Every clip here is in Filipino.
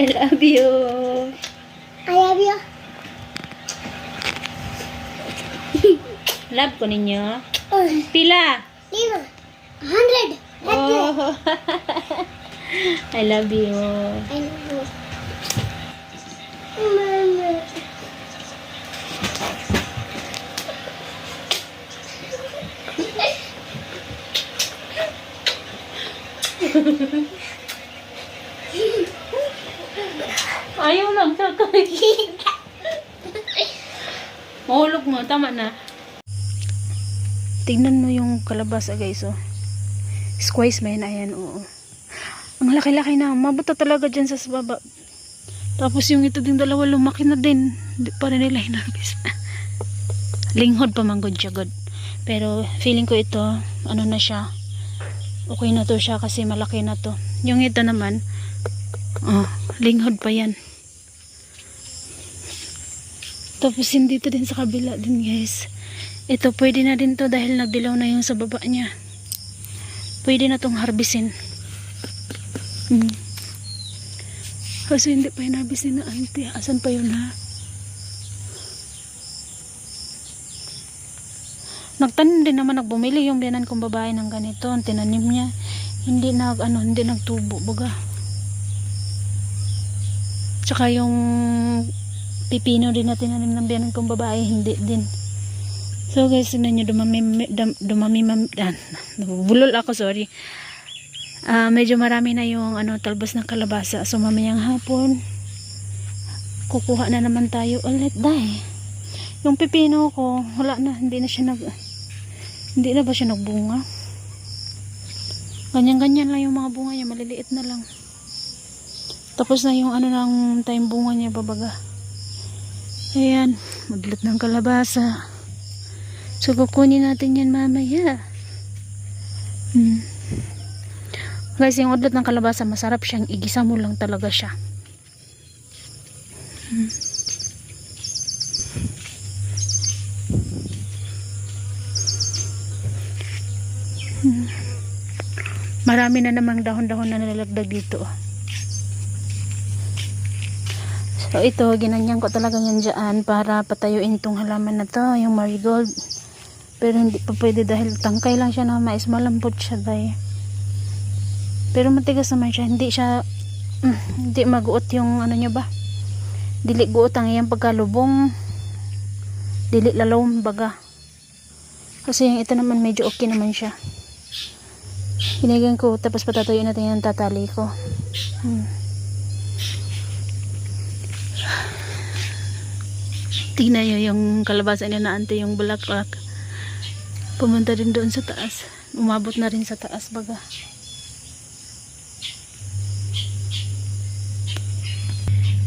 I love you. I love you. Love ko ninyo. Oh, Pila? lima. Hundred. Oh. I love you. I love you. Mama. Ayaw lang sa Mahulog mo, tama na. Tingnan mo yung kalabasa guys, oh. Squash ba yun? Ayan, oo. Ang laki-laki na. Mabuta talaga dyan sa baba. Tapos yung ito ding dalawa lumaki na din. Hindi pa rin nila hinarvest. Linghod pa man good siya, good. Pero feeling ko ito, ano na siya. Okay na to siya kasi malaki na to. Yung ito naman, oh, linghod pa yan. Tapos hindi to din sa kabila din guys. Ito pwede na din to dahil nagdilaw na yung sa baba niya. Pwede na tong harbisin. Hmm. Kasi hindi pa yung harbisin na auntie. Asan pa yun ha? Nagtanim din naman nagbumili yung biyanan kong babae ng ganito. Ang tinanim niya. Hindi nag ano, hindi nagtubo baga. Tsaka yung pipino din na tinanim ng biyanan kong babae, hindi din. So guys, tignan nyo, dumami, dum, dumami, mam, ah, bulol ako, sorry. Ah, medyo marami na yung ano, talbos ng kalabasa. So mamayang hapon, kukuha na naman tayo ulit dahil yung pipino ko, wala na, hindi na siya nag, hindi na ba siya nagbunga? Ganyan-ganyan lang yung mga bunga niya, maliliit na lang. Tapos na yung ano ng time bunga niya, babaga. Ayan, maglat ng kalabasa. So, kukunin natin yan mamaya. Hmm. Guys, yung udlat ng kalabasa, masarap siyang igisa mo lang talaga siya. Hmm. Hmm. Marami na namang dahon-dahon na nalalagdag dito. oh. So ito, ginanyan ko talaga yan dyan para patayuin itong halaman na to, yung marigold. Pero hindi pa pwede dahil tangkay lang siya na mais, malambot siya dahil. Pero matigas naman siya, hindi siya, mm, hindi maguot yung ano niya ba. Dili guot ang iyang pagkalubong. Dili lalawm baga. Kasi yung ito naman medyo okay naman siya. Hinigan ko, tapos patatuyuin natin yung tatali ko. Hmm. Tingnan nyo yung kalabasa niya na ante yung bulaklak. Pumunta rin doon sa taas. Umabot na rin sa taas baga.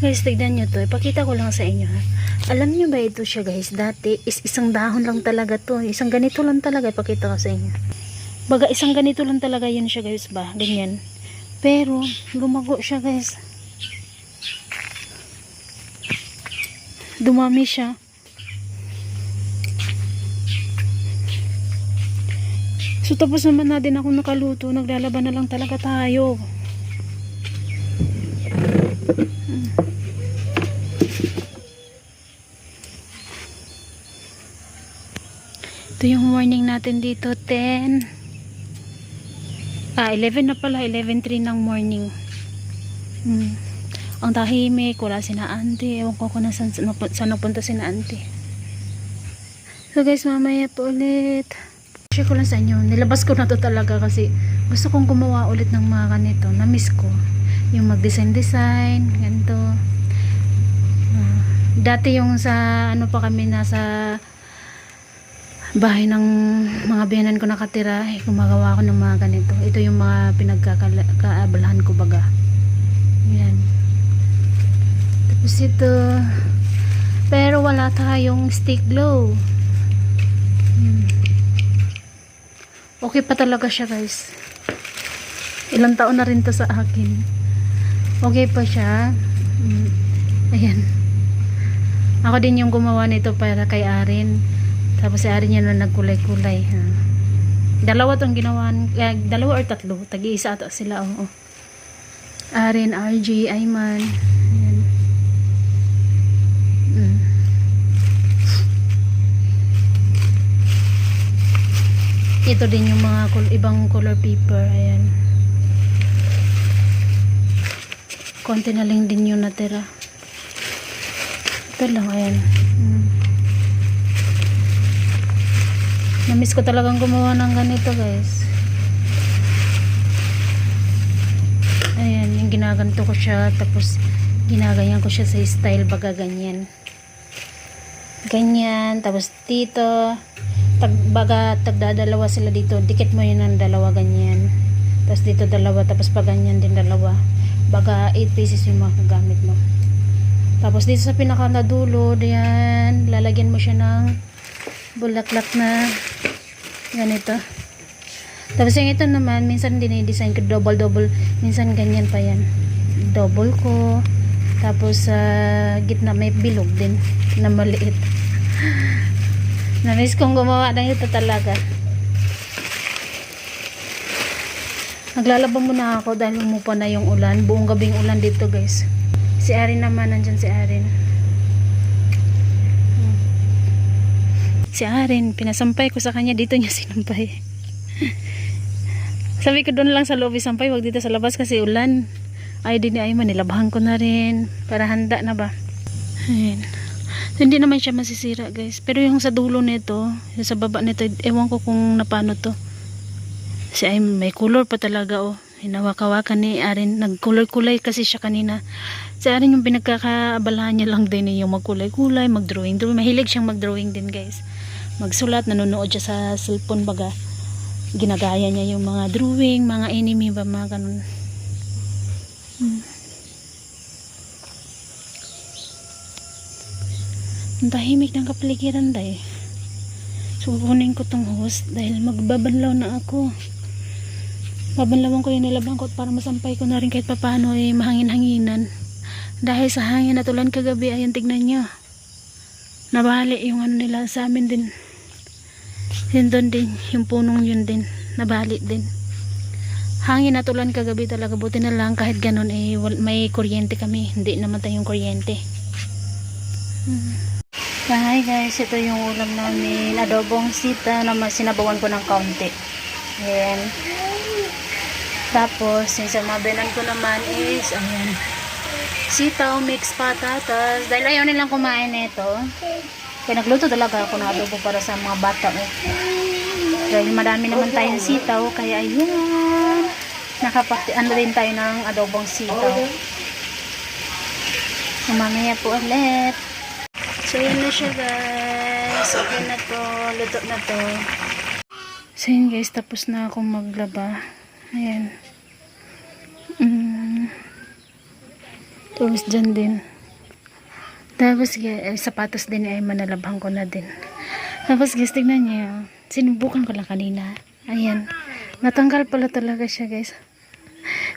Guys, tignan nyo to. Ipakita ko lang sa inyo ha. Alam nyo ba ito siya guys? Dati is isang dahon lang talaga to. Isang ganito lang talaga. Ipakita ko sa inyo. Baga isang ganito lang talaga yun siya guys ba? Ganyan. Pero lumago siya guys. Dumami siya. So tapos naman na din ako nakaluto. Naglalaban na lang talaga tayo. Ito yung morning natin dito. 10. Ah, 11 na pala. 11.3 ng morning. Hmm. Ang tahimik. Wala si na auntie. Ewan ko kung nasan, saan napunta si na auntie. So guys, mamaya po ulit. Share ko lang sa inyo. Nilabas ko na to talaga kasi gusto kong gumawa ulit ng mga ganito. Na-miss ko. Yung mag-design-design. Ganito. Ah, dati yung sa ano pa kami nasa bahay ng mga biyanan ko nakatira. Eh, gumagawa ko ng mga ganito. Ito yung mga pinagkakaabalahan ko baga. Yan. Tapos ito. Pero wala tayong stick glow. Hmm. Okay pa talaga siya guys. Ilang taon na rin to sa akin. Okay pa siya. Mm. Ayan. Ako din yung gumawa nito para kay Arin. Tapos si Arin yan na nagkulay-kulay. Ha. Dalawa tong ginawa. Eh, dalawa or tatlo. Tagi-isa ata sila. Oh, oh. Aren, RJ, Ayman. Ayan. Mm. Ito din yung mga kul- ibang color paper. Ayan. Konti na lang din yung natira. Ito lang, ayan. Mm. Namiss ko talagang gumawa ng ganito, guys. Ayan, yung ginaganto ko siya. Tapos, ginaganyan ko siya sa style baga ganyan. Ganyan. Tapos, dito, tag, baga, tagdadalawa sila dito. Dikit mo yun ng dalawa, ganyan. Tapos, dito dalawa. Tapos, pa ganyan din dalawa. Baga, 8 pieces yung mga kagamit mo. Tapos, dito sa pinakanadulo, diyan, lalagyan mo siya ng bulaklak na ganito. Tapos yung ito naman, minsan dinidesign ko double-double. Minsan ganyan pa yan. Double ko. Tapos sa gitna may bilog din na maliit. Namiss kong gumawa ng ito talaga. Naglalaba muna ako dahil umupa na yung ulan. Buong gabing ulan dito guys. Si Arin naman, nandyan si Arin. Si Arin, pinasampay ko sa kanya. Dito niya sinampay. Sabi ko doon lang sa lobby sampay, wag dito sa labas kasi ulan. Ay, din ay man, nilabahan ko na rin. Para handa na ba? Ayan. Hindi naman siya masisira guys. Pero yung sa dulo nito, yung sa baba nito, ewan ko kung napano to. Kasi ay may color pa talaga oh. Hinawak-hawakan ni Arin. Nagkulay-kulay kasi siya kanina. Si Arin yung pinagkakaabalahan niya lang din eh, yung magkulay-kulay, mag-drawing. Drawing. Mahilig siyang mag-drawing din guys. Magsulat, nanonood siya sa cellphone baga ginagaya niya yung mga drawing, mga enemy ba, mga ganun. Ang tahimik ng kapaligiran dahil. So, kukunin ko tong host dahil magbabanlaw na ako. Babanlawan ko yung nilabang ko para masampay ko na rin kahit papano eh mahangin-hanginan. Dahil sa hangin at ulan kagabi, ayan tignan nyo. Nabali yung ano nila sa amin din. Yun doon din, yung punong yun din, nabali din. Hangin at ulan kagabi talaga, buti na lang kahit ganun eh, may kuryente kami, hindi namatay yung kuryente. Hmm. Hi guys, ito yung ulam namin, adobong sita na sinabawan ko ng kaunti. Ayan. Tapos, yung sa mabenan ko naman is, ayan, sitaw, mixed patatas. Dahil ayaw nilang kumain nito. Kaya nagluto talaga ako ng adobo para sa mga bata. Eh. Dahil madami naman tayong sitaw, kaya ayun. Nakapati, ano din tayo ng adobong sitaw. So, mamaya po ulit. So, yun na siya guys. Okay na to. Luto na to. So, yun guys. Tapos na akong maglaba. Ayan. Mm. Tapos dyan din. Tapos, guys, eh, sapatos din ay manalabhan ko na din. Tapos, guys, tignan niyo. Sinubukan ko lang kanina. Ayan. Natanggal pala talaga siya, guys.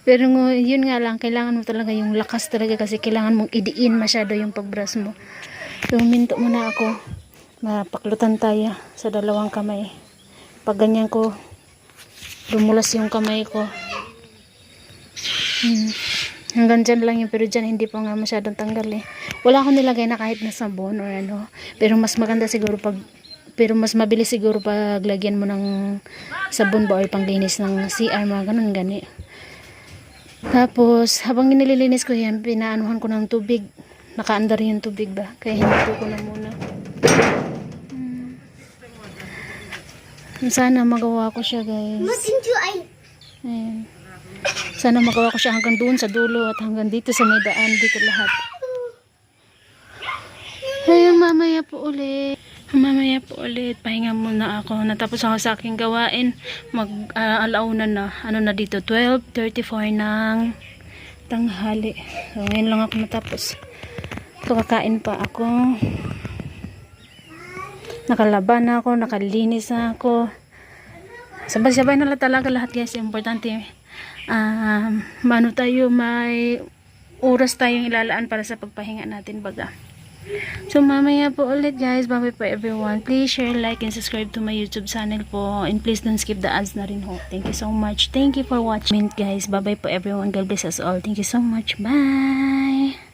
Pero yun nga lang, kailangan mo talaga yung lakas talaga kasi kailangan mong idiin masyado yung pagbrush mo. So, minto muna ako. Mapaklutan tayo sa dalawang kamay. Pag ganyan ko, lumulas yung kamay ko. Hmm. Hanggang dyan lang yun, pero dyan hindi pa nga masyadong tanggal eh. Wala akong nilagay na kahit na sabon or ano. Pero mas maganda siguro pag, pero mas mabilis siguro pag lagyan mo ng sabon ba or panglinis ng CR, mga ganun gani. Tapos, habang nililinis ko yan, pinaanuhan ko ng tubig. Nakaandar yung tubig ba? Kaya hindi ko na muna. Hmm. Sana magawa ko siya guys. Ayan. Sana magawa ko siya hanggang doon sa dulo at hanggang dito sa may daan, dito lahat. Ayun, mamaya po ulit. Mamaya po ulit. Pahinga muna ako. Natapos ako sa aking gawain. Mag uh, alauna na. Ano na dito? 12.34 ng tanghali. So, ngayon lang ako natapos. So, kakain pa ako. Nakalaban na ako. Nakalinis na ako. Sabay-sabay na lang talaga lahat guys. Importante um, mano tayo may oras tayong ilalaan para sa pagpahinga natin baga. So, mamaya po ulit guys. Bye po everyone. Please share, like, and subscribe to my YouTube channel po. And please don't skip the ads na rin ho. Thank you so much. Thank you for watching guys. Bye-bye po everyone. God bless us all. Thank you so much. Bye!